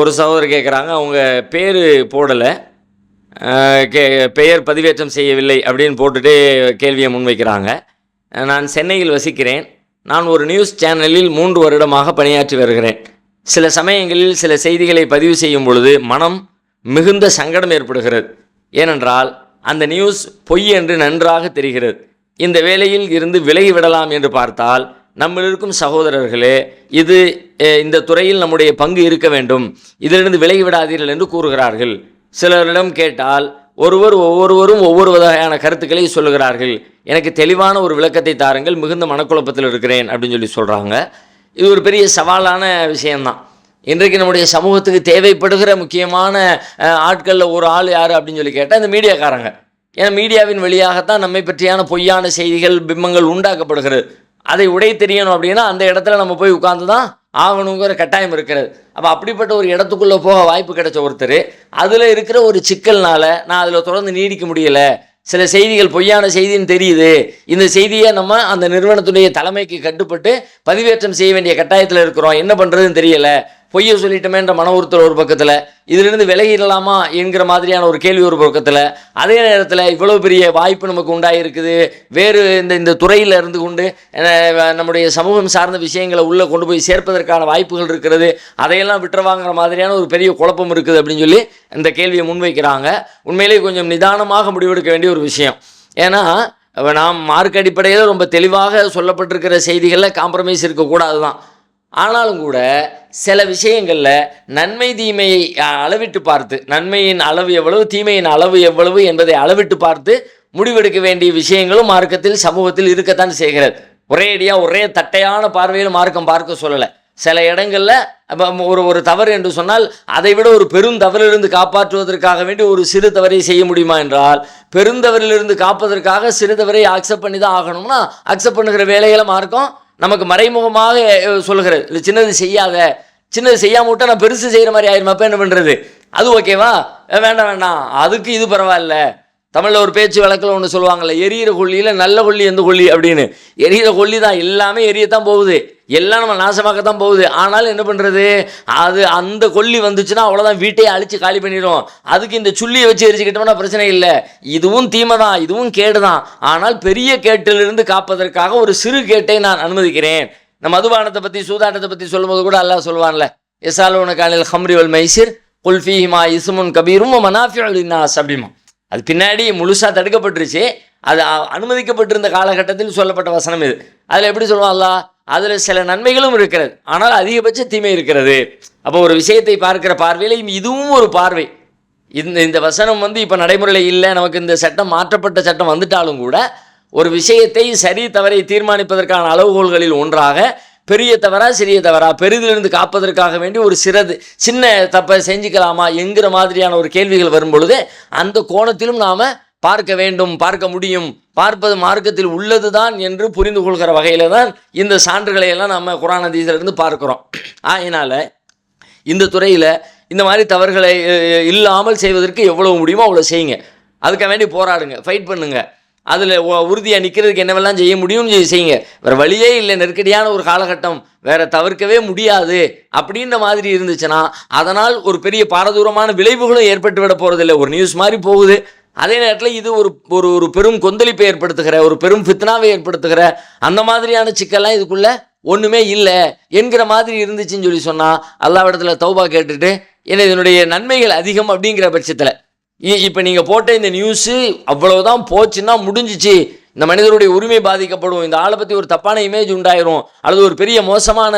ஒரு சகோதரர் கேட்குறாங்க அவங்க பேர் போடலை. கே பெயர் பதிவேற்றம் செய்யவில்லை அப்படின்னு போட்டுட்டு கேள்வியை முன்வைக்கிறாங்க நான் சென்னையில் வசிக்கிறேன். நான் ஒரு நியூஸ் சேனலில் மூன்று வருடமாக பணியாற்றி வருகிறேன். சில சமயங்களில் சில செய்திகளை பதிவு செய்யும் பொழுது மனம் மிகுந்த சங்கடம் ஏற்படுகிறது. ஏனென்றால் அந்த நியூஸ் பொய் என்று நன்றாக தெரிகிறது. இந்த வேலையில் இருந்து விலகிவிடலாம் என்று பார்த்தால் நம்மில் இருக்கும் சகோதரர்களே இது இந்த துறையில் நம்முடைய பங்கு இருக்க வேண்டும். இதிலிருந்து விலகிவிடாதீர்கள் என்று கூறுகிறார்கள். சிலரிடம் கேட்டால் ஒருவர் ஒவ்வொருவரும் ஒவ்வொரு வகையான கருத்துக்களை சொல்லுகிறார்கள். எனக்கு தெளிவான ஒரு விளக்கத்தை தாருங்கள் மிகுந்த மனக்குழப்பத்தில் இருக்கிறேன் அப்படின்னு சொல்லி சொல்கிறாங்க இது ஒரு பெரிய சவாலான விஷயம்தான். இன்றைக்கு நம்முடைய சமூகத்துக்கு தேவைப்படுகிற முக்கியமான ஆட்களில் ஒரு ஆள் யார் அப்படின்னு சொல்லி கேட்டால் இந்த மீடியாக்காரங்க. ஏன்னா மீடியாவின் வழியாகத்தான் நம்மை பற்றியான பொய்யான செய்திகள் பிம்பங்கள் உண்டாக்கப்படுகிறது. அதை உடை தெரியணும் அப்படின்னா அந்த இடத்துல நம்ம போய் உட்கார்ந்து தான் ஆகணுங்கிற கட்டாயம் இருக்கிறது. அப்போ அப்படிப்பட்ட ஒரு இடத்துக்குள்ளே போக வாய்ப்பு கிடைச்ச ஒருத்தர் அதில் இருக்கிற ஒரு சிக்கல்னால நான் அதில் தொடர்ந்து நீடிக்க முடியலை. சில செய்திகள் பொய்யான செய்தின்னு தெரியுது. இந்த செய்தியை நம்ம அந்த நிறுவனத்துடைய தலைமைக்கு கட்டுப்பட்டு பதிவேற்றம் செய்ய வேண்டிய கட்டாயத்தில் இருக்கிறோம். என்ன பண்ணுறதுன்னு தெரியலை. பொய்யை சொல்லிட்டோமேன்ற மன உறுத்தல் ஒரு பக்கத்தில் இதிலிருந்து விலகிடலாமா என்கிற மாதிரியான ஒரு கேள்வி ஒரு பக்கத்தில் அதே நேரத்தில் இவ்வளோ பெரிய வாய்ப்பு நமக்கு உண்டாயிருக்குது வேறு இந்த இந்த துறையில் இருந்து கொண்டு நம்முடைய சமூகம் சார்ந்த விஷயங்களை உள்ளே கொண்டு போய் சேர்ப்பதற்கான வாய்ப்புகள் இருக்கிறது அதையெல்லாம் விட்டுறவாங்கிற மாதிரியான ஒரு பெரிய குழப்பம் இருக்குது அப்படின்னு சொல்லி இந்த கேள்வியை முன்வைக்கிறாங்க. உண்மையிலேயே கொஞ்சம் நிதானமாக முடிவெடுக்க வேண்டிய ஒரு விஷயம். ஏன்னா நாம் மார்க் அடிப்படையில் ரொம்ப தெளிவாக சொல்லப்பட்டிருக்கிற செய்திகளில் காம்ப்ரமைஸ் இருக்கக்கூடாது தான் ஆனாலும் கூட சில விஷயங்களில் நன்மை தீமையை அளவிட்டு பார்த்து நன்மையின் அளவு எவ்வளவு தீமையின் அளவு எவ்வளவு என்பதை அளவிட்டு பார்த்து முடிவெடுக்க வேண்டிய விஷயங்களும் மார்க்கத்தில் சமூகத்தில் இருக்கத்தான் செய்கிறது. ஒரேடியாக ஒரே தட்டையான பார்வையில் மார்க்கம் பார்க்க சொல்லலை. சில இடங்களில் ஒரு ஒரு தவறு என்று சொன்னால் அதை விட ஒரு பெரும் தவறிலிருந்து காப்பாற்றுவதற்காக வேண்டி ஒரு சிறு தவறை செய்ய முடியுமா என்றால் பெருந்தவரிலிருந்து காப்பதற்காக சிறு தவறை அக்செப்ட் பண்ணி தான் ஆகணும்னா அக்செப்ட் பண்ணுகிற வேலைகளை மார்க்கம் நமக்கு மறைமுகமாக சொல்கிறது இல்லை சின்னது செய்யாத சின்னது செய்யாம விட்டா நான் பெருசு செய்கிற மாதிரி ஆயிரும். அப்போ என்ன பண்ணுறது அது ஓகேவா வேண்டாம் வேண்டாம். அதுக்கு இது பரவாயில்ல. தமிழில் ஒரு பேச்சு வழக்கில் ஒன்று சொல்லுவாங்கள்ல எரியிற கொல்லியில் நல்ல கொல்லி எந்த கொல்லி அப்படின்னு. எரியிற கொல்லி தான் எல்லாமே எரியத்தான் போகுது. எல்லாம் நம்ம நாசமாக்கத்தான் போகுது. ஆனாலும் என்ன பண்ணுறது அது அந்த கொல்லி வந்துச்சுன்னா அவ்வளோதான் வீட்டையே அழித்து காலி பண்ணிடும் அதுக்கு இந்த சுள்ளியை வச்சு எரிச்சுக்கிட்டோம்னா பிரச்சனை இல்லை. இதுவும் தீமை தான் இதுவும் கேடு தான். ஆனால் பெரிய கேட்டிலிருந்து காப்பதற்காக ஒரு சிறு கேட்டை நான் அனுமதிக்கிறேன். நம்ம மதுபானத்தை பற்றி சூதாட்டத்தை பற்றி சொல்லும்போது கூட அல்லாஹ் சொல்லுவான்ல எசாலோன உனக்கானில் ஹம்ரி வல் மைசிர் குல்ஃபிஹிமா இசுமுன் கபீரும் மனாஃபி இன்னாஸ் அப்படிமா. அது பின்னாடி முழுசாக தடுக்கப்பட்டுருச்சு. அது அனுமதிக்கப்பட்டிருந்த காலகட்டத்தில் சொல்லப்பட்ட வசனம் இது. அதில் எப்படி சொல்லுவாங்களா அதில் சில நன்மைகளும் இருக்கிறது. ஆனால் அதிகபட்ச தீமை இருக்கிறது. அப்போ ஒரு விஷயத்தை பார்க்கிற பார்வையில் இதுவும் ஒரு பார்வை. இந்த இந்த வசனம் வந்து இப்போ நடைமுறையில் இல்லை. நமக்கு இந்த சட்டம் மாற்றப்பட்ட சட்டம் வந்துட்டாலும் கூட ஒரு விஷயத்தை சரி தவறை தீர்மானிப்பதற்கான அளவுகோல்களில் ஒன்றாக பெரிய தவறா சிறிய தவறா பெரிதிலிருந்து காப்பதற்காக வேண்டி ஒரு சிறது சின்ன தப்பை செஞ்சுக்கலாமா என்கிற மாதிரியான ஒரு கேள்விகள் வரும் பொழுது அந்த கோணத்திலும் நாம் பார்க்க வேண்டும் பார்க்க முடியும். பார்ப்பது மார்க்கத்தில் உள்ளதுதான் என்று புரிந்து கொள்கிற வகையில் தான் இந்த சான்றுகளை எல்லாம் நம்ம குரான் ஹதீஸிலிருந்து பார்க்குறோம். ஆயினால் இந்த துறையில் இந்த மாதிரி தவறுகளை இல்லாமல் செய்வதற்கு எவ்வளவு முடியுமோ அவ்வளோ செய்யுங்க. அதுக்காக வேண்டி போராடுங்க ஃபைட் பண்ணுங்க. அதில் உறுதியாக நிற்கிறதுக்கு என்னவெல்லாம் செய்ய முடியும்னு செய்யுங்க. வேறு வழியே இல்லை நெருக்கடியான ஒரு காலகட்டம். வேற தவிர்க்கவே முடியாது. அப்படின்ற மாதிரி இருந்துச்சுன்னா அதனால் ஒரு பெரிய பாரதூரமான விளைவுகளும் ஏற்பட்டு விட போகிறதில்ல ஒரு நியூஸ் மாதிரி போகுது. அதே நேரத்தில் இது ஒரு ஒரு ஒரு பெரும் கொந்தளிப்பை ஏற்படுத்துகிற ஒரு பெரும் ஃபித்னாவை ஏற்படுத்துகிற அந்த மாதிரியான சிக்கல்லாம் இதுக்குள்ள ஒன்றுமே இல்லை என்கிற மாதிரி இருந்துச்சுன்னு சொல்லி சொன்னால் அல்லாவிடத்தில் தௌபா கேட்டுட்டு ஏன்னா இதனுடைய நன்மைகள் அதிகம் அப்படிங்கிற பட்சத்தில். இப்போ நீங்கள் போட்ட இந்த நியூஸு அவ்வளோதான் போச்சுன்னா முடிஞ்சிச்சு. இந்த மனிதருடைய உரிமை பாதிக்கப்படும். இந்த ஆளை பற்றி ஒரு தப்பான இமேஜ் உண்டாயிரும். அல்லது ஒரு பெரிய மோசமான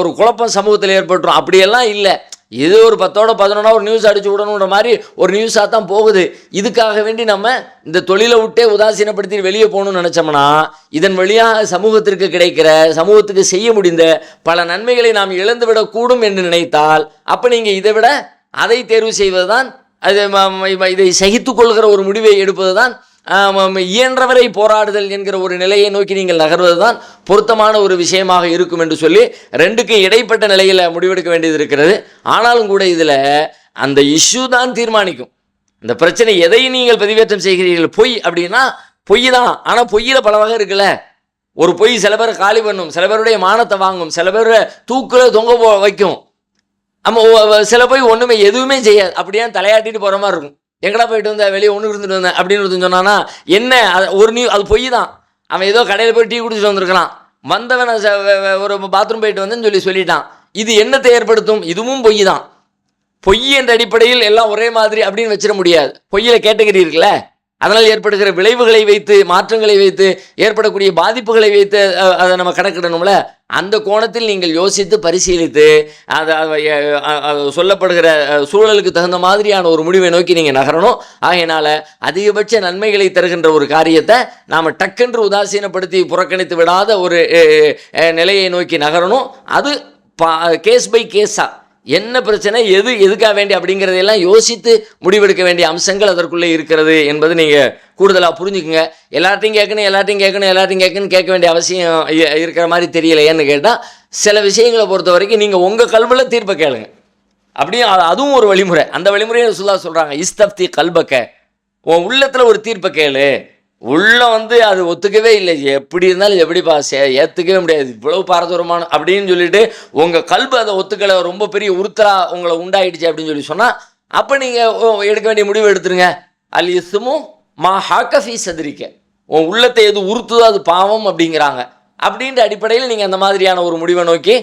ஒரு குழப்பம் சமூகத்தில் ஏற்பட்டுரும். அப்படியெல்லாம் இல்லை. இது ஒரு பத்தோட பதினொன்னா ஒரு நியூஸ் அடிச்சு விடணுன்ற மாதிரி ஒரு நியூஸாக தான் போகுது. இதுக்காக வேண்டி நம்ம இந்த தொழிலை விட்டே உதாசீனப்படுத்தி வெளியே போகணும்னு நினச்சோம்னா இதன் வழியாக சமூகத்திற்கு கிடைக்கிற சமூகத்துக்கு செய்ய முடிந்த பல நன்மைகளை நாம் இழந்துவிடக்கூடும் என்று நினைத்தால் அப்போ நீங்கள் இதை விட அதை தேர்வு செய்வதுதான் அது இதை சகித்து கொள்கிற ஒரு முடிவை எடுப்பது தான் இயன்றவரை போராடுதல் என்கிற ஒரு நிலையை நோக்கி நீங்கள் நகர்வது தான் பொருத்தமான ஒரு விஷயமாக இருக்கும் என்று சொல்லி ரெண்டுக்கும் இடைப்பட்ட நிலையில் முடிவெடுக்க வேண்டியது இருக்கிறது. ஆனாலும் கூட இதில் அந்த இஷ்யூ தான் தீர்மானிக்கும். இந்த பிரச்சனை எதை நீங்கள் பதிவேற்றம் செய்கிறீர்கள்? பொய் அப்படின்னா பொய் தான். ஆனால் பொய்யில் பல வகை இருக்குல்ல. ஒரு பொய் சில பேர் காலி பண்ணும். சில பேருடைய மானத்தை வாங்கும். சில பேர் தூக்கில் தொங்க போ வைக்கும். நம்ம சில போய் ஒன்றுமே எதுவுமே செய்யாது. அப்படியே தலையாட்டிட்டு போகிற மாதிரி இருக்கும். எங்கடா போயிட்டு வந்தேன் வெளியே ஒன்று இருந்துட்டு வந்தேன் அப்படின்னு ஒருத்தன் சொன்னான்னா என்ன? அது ஒரு நியூ அது பொய் தான். அவன் ஏதோ கடையில் போய் டீ குடிச்சிட்டு வந்திருக்கலாம். வந்தவன் ச- ஒரு பாத்ரூம் போயிட்டு வந்தேன்னு சொல்லி சொல்லிட்டான். இது என்னத்தை ஏற்படுத்தும்? இதுவும் பொய் தான் பொய் என்ற அடிப்படையில் எல்லாம் ஒரே மாதிரி அப்படின்னு வச்சிட முடியாது. பொய்யில கேட்டகரி இருக்குல்ல? அதனால் ஏற்படுகிற விளைவுகளை வைத்து மாற்றங்களை வைத்து ஏற்படக்கூடிய பாதிப்புகளை வைத்து அதை நம்ம கணக்கிடணும்ல? அந்த கோணத்தில் நீங்கள் யோசித்து பரிசீலித்து அதை அதை, சொல்லப்படுகிற சூழலுக்கு தகுந்த மாதிரியான ஒரு முடிவை நோக்கி நீங்கள் நகரணும். ஆகையினால் அதிகபட்ச நன்மைகளை தருகின்ற ஒரு காரியத்தை நாம் டக்கென்று உதாசீனப்படுத்தி புறக்கணித்து விடாத ஒரு நிலையை நோக்கி நகரணும். அது பா கேஸ் பை கேஸாக என்ன பிரச்சனை? எது எதுக்காக வேண்டி அப்படிங்கிறதையெல்லாம் யோசித்து முடிவெடுக்க வேண்டிய அம்சங்கள் அதற்குள்ளே இருக்கிறது என்பது நீங்கள் கூடுதலாக புரிஞ்சுக்குங்க. எல்லார்ட்டையும் கேட்கணும் எல்லார்ட்டையும் கேட்கணும் எல்லார்ட்டையும் கேட்கணும் கேட்க வேண்டிய அவசியம் இருக்கிற மாதிரி தெரியலையேன்னு கேட்டால் சில விஷயங்களை பொறுத்த வரைக்கும் நீங்கள் உங்கள் கல்வில் தீர்ப்பை கேளுங்க. அப்படியும் அதுவும் ஒரு வழிமுறை. அந்த வழிமுறையை சொல்லா சொல்கிறாங்க இஸ்தப்தி கல்பக்க. உன் உள்ளத்தில் ஒரு தீர்ப்பை கேளு. உள்ள வந்து அது ஒத்துக்கவே இல்லை. எப்படி இருந்தாலும் எப்படிப்பா சே ஏற்றுக்கவே முடியாது. இவ்வளவு பாரதூரமான அப்படின்னு சொல்லிட்டு உங்கள் கல்பு அதை ஒத்துக்கலை. ரொம்ப பெரிய உறுத்தலா உங்களை உண்டாயிடுச்சு அப்படின்னு சொல்லி சொன்னால் அப்போ நீங்கள் எடுக்க வேண்டிய முடிவு எடுத்துருங்க. அல் இசுமும் மா ஹாக்கஃபி சதுரிக்க. உன் உள்ளத்தை எது உறுத்துதோ அது பாவம் அப்படிங்கிறாங்க. அப்படின்ற அடிப்படையில் நீங்கள் அந்த மாதிரியான ஒரு முடிவை நோக்கி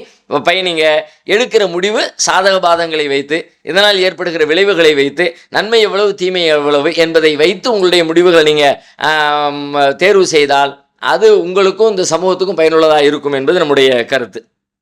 பயணிங்க எடுக்கிற முடிவு சாதக பாதங்களை வைத்து இதனால் ஏற்படுகிற விளைவுகளை வைத்து நன்மை எவ்வளவு தீமை எவ்வளவு என்பதை வைத்து உங்களுடைய முடிவுகளை நீங்கள் தேர்வு செய்தால் அது உங்களுக்கும் இந்த சமூகத்துக்கும் பயனுள்ளதாக இருக்கும் என்பது நம்முடைய கருத்து.